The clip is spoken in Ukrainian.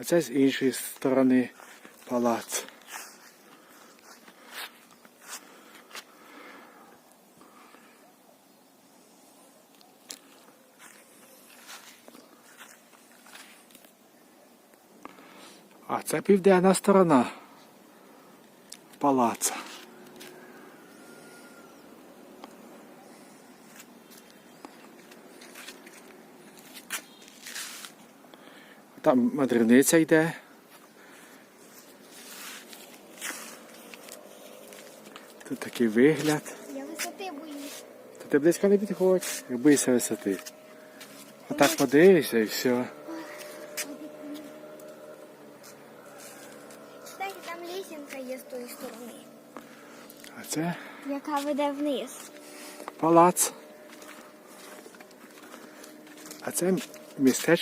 А це з іншої сторони палац. А це південна сторона палаца. Там мадрівниця йде. Тут такий вигляд. Я висоти боюсь. Та ти близько не підходь, боїшся висоти. Отак подивишся і все. Кстати, там лісінка є з тої сторони, А це яка веде вниз. палац. А це містечко.